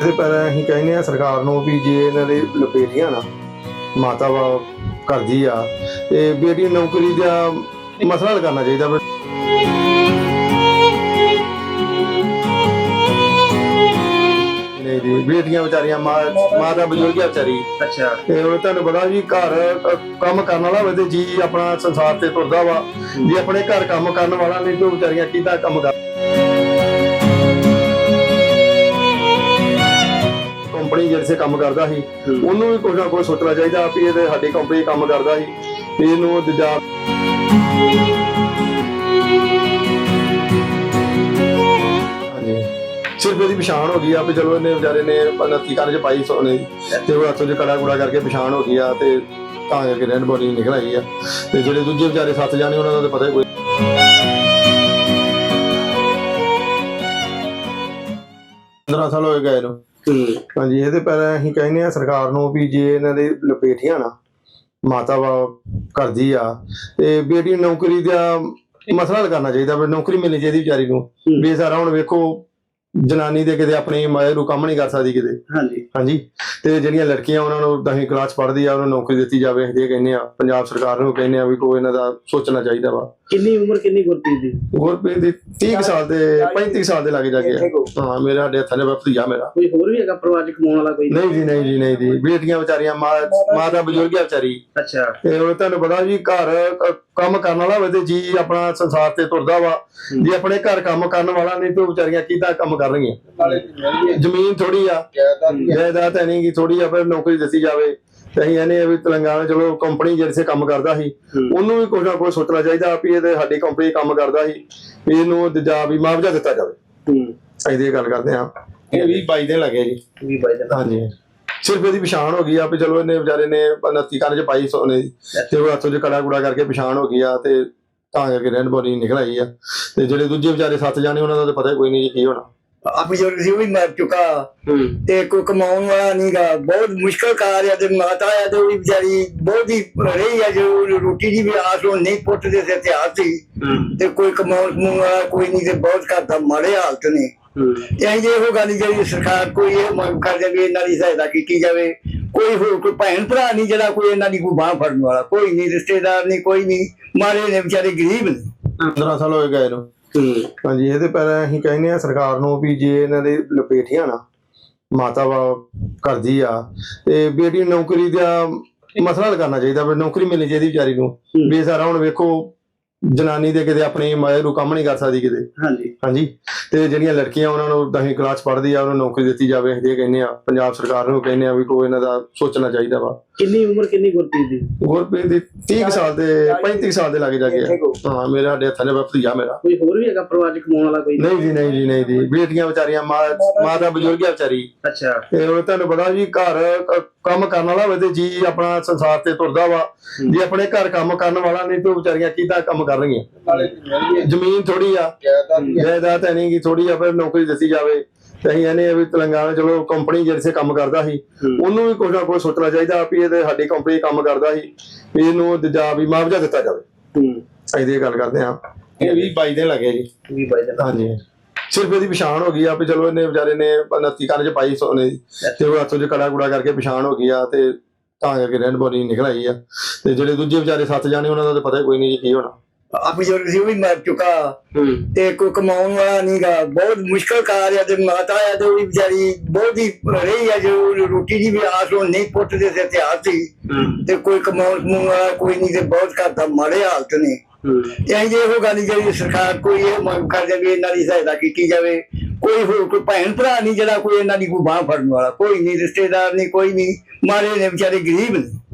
ਇਹਦੇ ਪਰ ਅਸੀਂ ਕਹਿੰਦੇ ਆ ਸਰਕਾਰ ਨੂੰ ਵੀ ਜੇ ਇਹਨਾਂ ਦੇ ਬੇਟੀਆਂ ਨਾ ਮਾਤਾ ਵਾ ਕਰਦੀ ਆ ਤੇ ਬੇਟੀ ਨੌਕਰੀ ਦਾ ਮਸਲਾ ਹੱਲ ਕਰਨਾ ਚਾਹੀਦਾ। ਨਹੀਂ ਜੀ ਬੇਟੀਆਂ ਵਿਚਾਰੀਆਂ ਮਾਂ ਮਾਂ ਦਾ ਬਜ਼ੁਰਗ ਆ ਵਿਚਾਰੀ। ਅੱਛਾ। ਤੇ ਉਹ ਤੁਹਾਨੂੰ ਪਤਾ ਵੀ ਘਰ ਅ, ਕੰਮ ਕਰਨ ਵਾਲਾ ਹੋਵੇ ਤੇ ਜੀ ਆਪਣਾ ਸੰਸਾਰ ਤੇ ਤੁਰਦਾ ਵਾ। ਜੇ ਆਪਣੇ ਘਰ ਕੰਮ ਕਰਨ ਵਾਲਾ ਨਹੀਂ ਤੇ ਉਹ ਵਿਚਾਰੀਆਂ ਕਿੱਦਾਂ ਕੰਮ ਕਰ ਕੰਪਨੀ ਜਿਹੜੇ ਕੰਮ ਕਰਦਾ ਸੀ ਉਹਨੂੰ ਵੀ ਕੁਝ ਨਾ ਕੁਝ ਸੋਚਣਾ ਚਾਹੀਦਾ ਵੀ ਇਹ ਸਾਡੀ ਕੰਪਨੀ ਕੰਮ ਕਰਦਾ ਸੀ ਤੇ ਇਹਨੂੰ ਦੂਜਾ ਸਿਰਫ ਇਹਦੀ ਪਛਾਣ ਹੋ ਗਈ ਆ ਵੀ ਚਲੋ ਇਹਨੇ ਵਿਚਾਰੇ ਨੇ 29 ਕਾਲਜ ਪਾਈ ਸੋਨੇ ਤੇ ਉਹ ਹੱਥੋਂ ਚ ਕੜਾ ਕੁੜਾ ਕਰਕੇ ਪਛਾਣ ਹੋ ਗਈ ਆ ਤੇ ਤਾਂ ਕਰਕੇ ਰੈਡ ਬੋਡੀ ਨਿਕਲ ਆਈ ਆ। ਤੇ ਜਿਹੜੇ ਦੂਜੇ ਵਿਚਾਰੇ ਸੱਤ ਜਾਣੇ ਉਹਨਾਂ ਦਾ ਤਾਂ ਪਤਾ ਹੀ ਕੋਈ 15 ਸਾਲ ਹੋਏ ਗਏ ਨੂੰ। ਹਾਂਜੀ ਇਹਦੇ ਪਰ ਅਸੀਂ ਕਹਿੰਦੇ ਆ ਸਰਕਾਰ ਨੂੰ ਵੀ ਜੇ ਇਹਨਾਂ ਦੇ ਲਪੇਟੀਆਂ ਨਾ ਮਾਤਾ ਵਾ ਕਰਦੀ ਆ ਤੇ ਬੇਟੀ ਨੌਕਰੀ ਦਾ ਮਸਲਾ ਕਰਨਾ ਚਾਹੀਦਾ ਵੀ ਨੌਕਰੀ ਮਿਲਣੀ ਚਾਹੀਦੀ ਵਿਚਾਰੀ ਨੂੰ ਹੂੰ। ਵੀ ਸਾਰਾ ਹੁਣ ਵੇਖੋ ਜਨਾਨੀ ਦੇ ਕਿਤੇ ਆਪਣੀ ਮਾਏ ਨੂੰ ਕੰਮ ਨਹੀਂ ਕਰ ਸਕਦੀ ਕਿਤੇ। ਹਾਂਜੀ। ਹਾਂਜੀ। ਤੇ ਜਿਹੜੀਆਂ ਲੜਕੀਆਂ ਉਹਨਾਂ ਨੂੰ 10ਵੀਂ ਕਲਾਸ ਪੜ੍ਹਦੀ ਆ ਉਹਨਾਂ ਨੂੰ ਨੌਕਰੀ ਦਿੱਤੀ ਜਾਵੇ ਇਹ ਕਹਿੰਦੇ ਆ ਪੰਜਾਬ ਸਰਕਾਰ ਨੂੰ ਕਹਿੰਦੇ ਆ ਵੀ ਕੋਈ ਇਹਨਾਂ ਦਾ ਸੋਚਣਾ ਚਾਹੀਦਾ ਵਾ। ਕਿੰਨੀ ਉਮਰ ਕਿੰਨੀ ਗੁਰਪ੍ਰੀਤ ਦੀ? ਗੁਰਪ੍ਰੀਤ ਦੀ 30 ਕੁ ਸਾਲ ਦੇ 35 ਸਾਲ ਦੇ ਲਾਗੇ ਜਾ ਕੇ। ਹਾਂ ਮੇਰਾ ਸਾਡੇ ਹੱਥਾਂ ਦੇ ਭਤੀਜਾ ਮੇਰਾ। ਕੋਈ ਹੋਰ ਵੀ ਹੈਗਾ ਪਰਿਵਾਰ ਚ ਕਮਾਉਣ ਵਾਲਾ ਕੋਈ? ਨਹੀਂ ਜੀ ਨਹੀਂ ਜੀ ਨਹੀਂ ਜੀ। ਬੇਟੀਆਂ ਵਿਚਾਰੀਆਂ ਮਾਂ ਮਾਂ ਦਾ ਬਜ਼ੁਰਗ ਆ ਵਿਚਾਰੀ। ਅੱਛਾ। ਤੇ ਉਹ ਤੁਹਾਨੂੰ ਪਤਾ ਵੀ ਘਰ ਕੰਮ ਕਰਨ ਵਾਲਾ ਹੋਵੇ ਤੇ ਜੀ ਆਪਣਾ ਸੰਸਾਰ ਤੇ ਤੁਰਦਾ ਵਾ। ਜੇ ਆਪਣੇ ਘਰ ਕੰਮ ਕਰਨ ਵਾਲਾ ਨਹੀਂ ਤੇ ਉਹ ਵਿਚਾਰੀਆਂ ਕਿੱਦਾਂ ਕੰਮ ਕਰਨਗੀਆਂ? ਜ਼ਮੀਨ ਥੋੜੀ ਆ। ਜਾਇਦਾਦ ਹੈ ਨਹੀਂ ਕਿ ਥੋੜੀ ਆ ਫਿਰ ਨੌਕਰੀ ਦਿੱਤੀ ਜਾਵੇ। ਤੇ ਅਸੀਂ ਇਹਨੇ ਵੀ ਤੇਲੰਗਾਨਾ ਚਲੋ ਕੰਪਨੀ ਜਿਹੜੇ ਕੰਮ ਕਰਦਾ ਸੀ। ਉਹਨੂੰ ਵੀ ਕੁਝ ਨਾ ਕੁਝ ਸੋਚਣਾ ਚਾਹੀਦਾ ਵੀ ਇਹ ਸਾਡੀ ਕੰਪਨੀ ਕੰਮ ਕਰਦਾ ਸੀ ਇਹਨੂੰ ਦੂਜਾ ਵੀ ਮੁਆਵਜ਼ਾ ਦਿੱਤਾ ਜਾਵੇ। ਹੂੰ। ਅਸੀਂ ਤੇ ਇਹ ਗੱਲ ਕਰਦੇ ਹਾਂ। ਇਹ ਵੀ 22 ਦਿਨ ਲੱਗੇ ਜੀ। ਵੀ ਬਾਈ ਦਾ। ਹਾਂਜੀ। ਸਿਰਫ ਇਹਦੀ ਪਛਾਣ ਹੋ ਗਈ ਆ ਵੀ ਚਲੋ ਇਹਨੇ ਵਿਚਾਰੇ ਨੇ 29 ਕਾਲਜ ਪਾਈ ਸੋਨੇ ਦੀ ਤੇ ਉਹ ਹੱਥੋਂ ਚ ਕੜਾ ਕੁੜਾ ਕਰਕੇ ਪਛਾਣ ਹੋ ਗਈ ਆ ਤੇ ਤਾਂ ਕਰਕੇ ਰੈਡ ਬੋਡੀ ਨਿਕਲ ਆਈ ਆ। ਤੇ ਜਿਹੜੇ ਦੂਜੇ ਵਿਚਾਰੇ ਸੱਤ ਜਾਣੇ ਉਹਨਾਂ ਦਾ ਤਾਂ ਪਤਾ ਕੋਈ ਨਹੀਂ ਜੀ ਕੀ ਹੋਣਾ। ਆਪਣੀ ਬਜ਼ੁਰਗ ਸੀ ਉਹ ਵੀ ਮਰ ਚੁੱਕਾ। ਤੇ ਕੋਈ ਕਮਾਉਣ ਵਾਲਾ ਨਹੀਂਗਾ ਬਹੁਤ ਮੁਸ਼ਕਲ ਕਾਰ ਆ ਤੇ ਮਾਤਾ ਆ ਤੇ ਉਹਦੀ ਵਿਚਾਰੀ ਬਹੁਤ ਹੀ ਰਹੀ ਆ ਜੋ ਰੋਟੀ ਦੀ ਵੀ ਆਸ ਉਹ ਨਹੀਂ ਪੁੱਤ ਦੇ ਸਿਰ ਤੇ ਹੱਥ ਸੀ। ਤੇ ਕੋਈ ਕਮਾਉਣ ਕਮਾਉਣ ਵਾਲਾ ਕੋਈ ਨਹੀਂ ਤੇ ਬਹੁਤ ਘਰ ਦਾ ਮਾੜੇ ਹਾਲਤ ਨੇ। ਹੂੰ ਤੇ ਅਸੀਂ ਜੇ ਇਹੋ ਗੱਲ ਜਿਹੜੀ ਸਰਕਾਰ ਕੋਈ ਇਹ ਮੰਗ ਕਰ ਜਾਵੇ ਇਹਨਾਂ ਦੀ ਸਹਾਇਤਾ ਕੀਤੀ ਜਾਵੇ ਕੋਈ ਹੋਰ ਕੋਈ ਭੈਣ ਭਰਾ ਨਹੀਂ ਜਿਹੜਾ ਕੋਈ ਇਹਨਾਂ ਦੀ ਕੋਈ ਬਾਹ ਫੜਨ ਵਾਲਾ ਕੋਈ ਨਹੀਂ ਰਿਸ਼ਤੇਦਾਰ ਨਹੀਂ ਕੋਈ ਨਹੀਂ ਮਾਰੇ ਨੇ ਵਿਚਾਰੇ ਗਰੀਬ ਨੇ। 15 ਸਾਲ ਹੋਏ ਗਏ ਨੂੰ। ਹੂੰ। ਹਾਂਜੀ ਇਹਦੇ ਪਰ ਅਸੀਂ ਕਹਿੰਦੇ ਆ ਸਰਕਾਰ ਨੂੰ ਵੀ ਜੇ ਇਹਨਾਂ ਦੇ ਲਪੇਟੀਆਂ ਨਾ ਮਾਤਾ ਵਾ ਕਰਦੀ ਆ ਤੇ ਬੇਟੀ ਨੌਕਰੀ ਦਾ ਮਸਲਾ ਕਰਨਾ ਚਾਹੀਦਾ ਵੀ ਨੌਕਰੀ ਮਿਲਣੀ ਚਾਹੀਦੀ ਵਿਚਾਰੀ ਨੂੰ। ਵੀ ਸਾਰਾ ਹੁਣ ਵੇਖੋ ਜਨਾਨੀ ਦੇ ਕਿਤੇ ਆਪਣੀ ਮਾਏ ਨੂੰ ਕੰਮ ਨਹੀਂ ਕਰ ਸਕਦੀ ਕਿਤੇ। ਹਾਂਜੀ। ਹਾਂਜੀ। ਤੇ ਜਿਹੜੀਆਂ ਲੜਕੀਆਂ ਉਹਨਾਂ ਨੂੰ 10ਵੀਂ ਕਲਾਸ ਪੜ੍ਹਦੀ ਆ ਉਹਨਾਂ ਨੂੰ ਨੌਕਰੀ ਦਿੱਤੀ ਜਾਵੇ ਇਹ ਕਹਿੰਦੇ ਆ ਪੰਜਾਬ ਸਰਕਾਰ ਨੂੰ ਕਹਿੰਦੇ ਆ ਵੀ ਕੋਈ ਇਹਨਾਂ ਦਾ ਸੋਚਣਾ ਚਾਹੀਦਾ ਵਾ। ਕਿੰਨੀ ਉਮਰ ਕਿੰਨੀ ਗੁਰਪ੍ਰੀਤ ਦੀ? ਗੁਰਪ੍ਰੀਤ ਦੀ 30 ਕੁ ਸਾਲ ਦੇ 35 ਸਾਲ ਦੇ ਲਾਗੇ ਜਾ ਕੇ। ਹਾਂ ਮੇਰਾ ਸਾਡੇ ਹੱਥਾਂ ਦੇ ਭਤੀਜਾ ਮੇਰਾ। ਕੋਈ ਹੋਰ ਵੀ ਹੈਗਾ ਪਰਿਵਾਰ ਚ ਕਮਾਉਣ ਵਾਲਾ ਕੋਈ? ਨਹੀਂ ਜੀ ਨਹੀਂ ਜੀ ਨਹੀਂ ਜੀ। ਬੇਟੀਆਂ ਵਿਚਾਰੀਆਂ ਮਾਂ ਮਾਂ ਦਾ ਬਜ਼ੁਰਗ ਆ ਵਿਚਾਰੀ। ਅੱਛਾ। ਤੇ ਉਹ ਤੁਹਾਨੂੰ ਪਤਾ ਵੀ ਘਰ ਕੰਮ ਕਰਨ ਵਾਲਾ ਹੋਵੇ ਤੇ ਜੀ ਆਪਣਾ ਸੰਸਾਰ ਤੇ ਤੁਰਦਾ ਵਾ। ਜੇ ਆਪਣੇ ਘਰ ਕੰਮ ਕਰਨ ਵਾਲਾ ਨਹੀਂ ਤੇ ਉਹ ਵਿਚਾਰੀਆਂ ਕਿੱਦਾਂ ਕੰਮ ਕਰਨਗੀਆਂ? ਜ਼ਮੀਨ ਥੋੜੀ ਆ। ਜਾਇਦਾਦ ਹੈ ਨਹੀਂ ਕਿ ਥੋੜੀ ਆ ਫਿਰ ਨੌਕਰੀ ਦਿੱਤੀ ਜਾਵੇ। ਤੇ ਅਸੀਂ ਇਹਨੇ ਵੀ ਤੇਲੰਗਾਨਾ ਚਲੋ ਕੰਪਨੀ ਜਿਹੜੇ ਕੰਮ ਕਰਦਾ ਸੀ। ਉਹਨੂੰ ਵੀ ਕੁਝ ਨਾ ਕੁਝ ਸੋਚਣਾ ਚਾਹੀਦਾ ਵੀ ਇਹ ਤੇ ਸਾਡੀ ਕੰਪਨੀ ਕੰਮ ਕਰਦਾ ਸੀ ਵੀ ਇਹਨੂੰ ਦੂਜਾ ਵੀ ਮੁਆਵਜ਼ਾ ਦਿੱਤਾ ਜਾਵੇ। ਹੂੰ। ਅਸੀਂ ਤੇ ਇਹ ਗੱਲ ਕਰਦੇ ਹਾਂ। ਇਹ ਵੀ 22 ਦਿਨ ਲੱਗੇ ਜੀ। ਵੀ ਬਾਈ ਦਾ ਹਾਂਜੀ। ਸਿਰਫ ਇਹਦੀ ਪਛਾਣ ਹੋ ਗਈ ਆ ਵੀ ਚਲੋ ਇਹਨੇ ਵਿਚਾਰੇ ਨੇ 29 ਕਾਲਜ ਪਾਈ ਸੋਨੇ ਦੀ ਤੇ ਉਹ ਹੱਥੋਂ ਚ ਕੜਾ ਕੁੜਾ ਕਰਕੇ ਪਛਾਣ ਹੋ ਗਈ ਆ ਤੇ ਤਾਂ ਕਰਕੇ ਰੈਡ ਬੋਡੀ ਨਿਕਲ ਆਈ ਆ। ਤੇ ਜਿਹੜੇ ਦੂਜੇ ਵਿਚਾਰੇ ਸੱਤ ਜਾਣੇ ਉਹਨਾਂ ਦਾ ਤਾਂ ਪਤਾ ਕੋਈ ਨਹੀਂ ਜੀ ਕੀ ਹੋਣਾ। ਆਪਣੀ ਬਜ਼ੁਰਗ ਉਹ ਵੀ ਮਰ ਚੁੱਕਾ। ਤੇ ਕੋਈ ਕਮਾਉਣ ਵਾਲਾ ਨਹੀਂਗਾ। ਬਹੁਤ ਮੁਸ਼ਕਲ ਕਾਰ ਆ ਤੇ ਮਾਤਾ ਆ ਤੇ ਉਹਦੀ ਵਿਚਾਰੀ ਬਹੁਤ ਹੀ ਰਹੀ ਆ ਜੋ ਰੋਟੀ ਦੀ ਵੀ ਆਸ ਉਹ ਨਹੀਂ ਪੁੱਤ ਦੇ ਸਿਰ ਤੇ ਹੱਥ ਸੀ। ਤੇ ਕੋਈ ਕਮਾਉਣ ਕਮਾਉਣ ਵਾਲਾ ਕੋਈ ਨਹੀਂ ਤੇ ਬਹੁਤ ਦਾ ਮਾੜੇ ਹਾਲਤ ਨੇ। ਹੂੰ। ਤੇ ਅਸੀਂ ਜੇ ਇਹੋ ਗੱਲ ਜਿਹੜੀ ਸਰਕਾਰ ਕੋਈ ਇਹ ਮੰਗ ਕਰ ਜਾਵੇ ਇਹਨਾਂ ਦੀ ਸਹਾਇਤਾ ਕੀਤੀ ਜਾਵੇ। ਕੋਈ ਹੋਰ ਕੋਈ ਭੈਣ ਭਰਾ ਨਹੀਂ ਜਿਹੜਾ ਕੋਈ ਇਹਨਾਂ ਦੀ ਕੋਈ ਬਾਹ ਫੜਨ ਵਾਲਾ ਕੋਈ ਨਹੀਂ ਰਿਸ਼ਤੇਦਾਰ ਨਹੀਂ ਕੋਈ ਨਹੀਂ। ਮਾਰੇ ਨੇ ਵਿਚਾਰੇ ਗਰੀਬ ਨੇ।